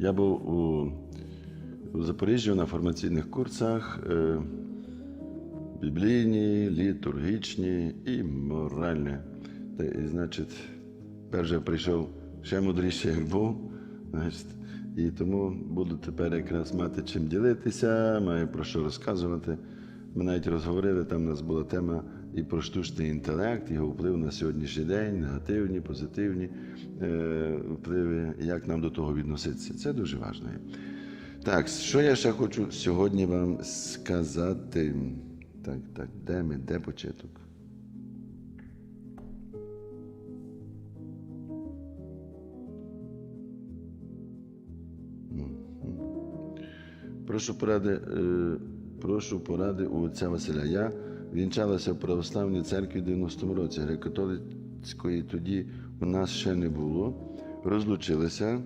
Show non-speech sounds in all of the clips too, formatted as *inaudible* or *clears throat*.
Я був у, у Запоріжжі на формаційних курсах е, біблійні, літургічні і моральні. Та, і, значить, перше я прийшов ще мудріше, як був. Значить, і тому буду тепер якраз мати чим ділитися, маю про що розказувати. Ми навіть розговорили, там у нас була тема і про штучний інтелект, його вплив на сьогоднішній день, негативні, позитивні е, впливи, як нам до того відноситися. Це дуже важливо. Так, що я ще хочу сьогодні вам сказати? Так, так, де ми, де початок? Прошу поради, е, прошу поради у отця Василя. Я вінчалася в православній церкві в 90-му році. Греко-католицької тоді у нас ще не було. Розлучилися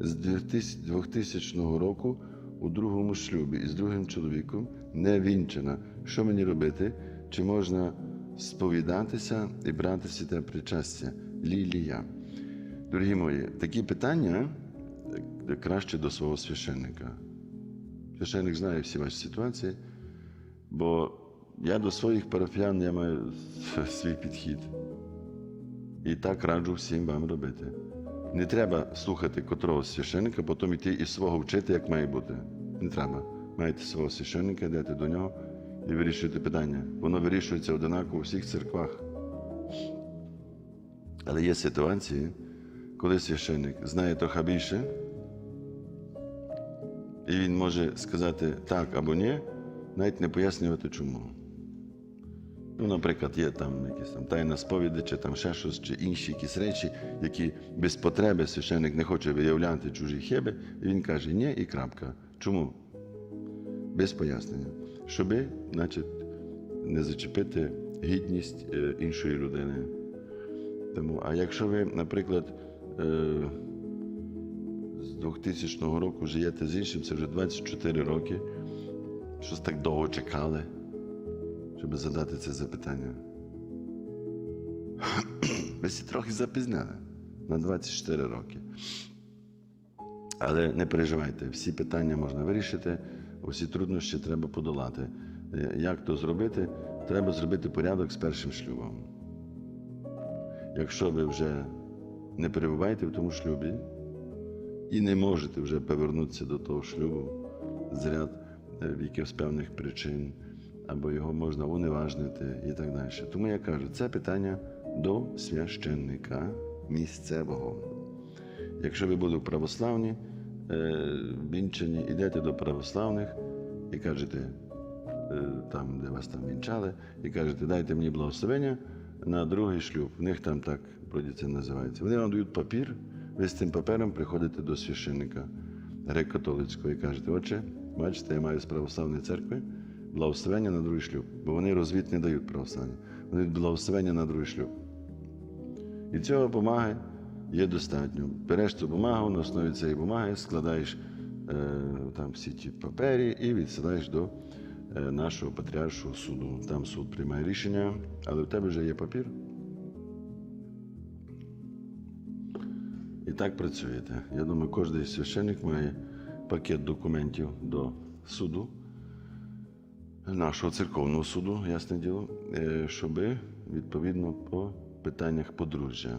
з 2000 2000 року у другому шлюбі із другим чоловіком, не вінчана. Що мені робити? Чи можна сповідатися і брати святе причастя? Лілія. Дорогі мої, такі питання е, краще до свого священника. Священник знає всі ваші ситуації, бо я до своїх парафіян я маю свій підхід. І так раджу всім вам робити. Не треба слухати котрого священника, потім йти і свого вчити, як має бути. Не треба. Маєте свого священника, йдете до нього і вирішуєте питання. Воно вирішується одинаково у всіх церквах. Але є ситуації, коли священник знає трохи більше, і він може сказати так або ні, навіть не пояснювати чому. Ну, наприклад, є там якісь там тайна сповіді, чи там ще щось, чи інші якісь речі, які без потреби священник не хоче виявляти чужі хиби, і він каже ні і крапка. Чому? Без пояснення. Щоби, значить, не зачепити гідність е, іншої людини. Тому, а якщо ви, наприклад, е, 2000 року живете з іншим, це вже 24 роки. Щось так довго чекали, щоб задати це запитання. *clears throat* Ви всі трохи запізняли на 24 роки. Але не переживайте, всі питання можна вирішити, усі труднощі треба подолати. Е, Як то зробити? Треба зробити порядок з першим шлюбом. Якщо ви вже не перебуваєте в тому шлюбі, і не можете вже повернутися до того шлюбу з ряд е, якихось певних причин, або його можна уневажнити і так далі. Тому я кажу, це питання до священника місцевого. Якщо ви в православні, е, вінчані, йдете до православних і кажете, е, там, де вас там вінчали, і кажете, дайте мені благословення на другий шлюб. В них там так вроді це називається. Вони вам дають папір, ви з цим папером приходите до священника греко-католицького і кажете, отче, бачите, я маю з православної церкви благословення на другий шлюб, бо вони розвід не дають православні. Вони благословення на другий шлюб. І цього бумаги є достатньо. Береш цю бумагу, на основі цієї бумаги складаєш е, там всі ті папері і відсилаєш до е, нашого патріаршого суду. Там суд приймає рішення, але в тебе вже є папір. І так працюєте. Я думаю, кожен священник має пакет документів до суду, нашого церковного суду, ясне діло, щоби відповідно по питаннях подружжя.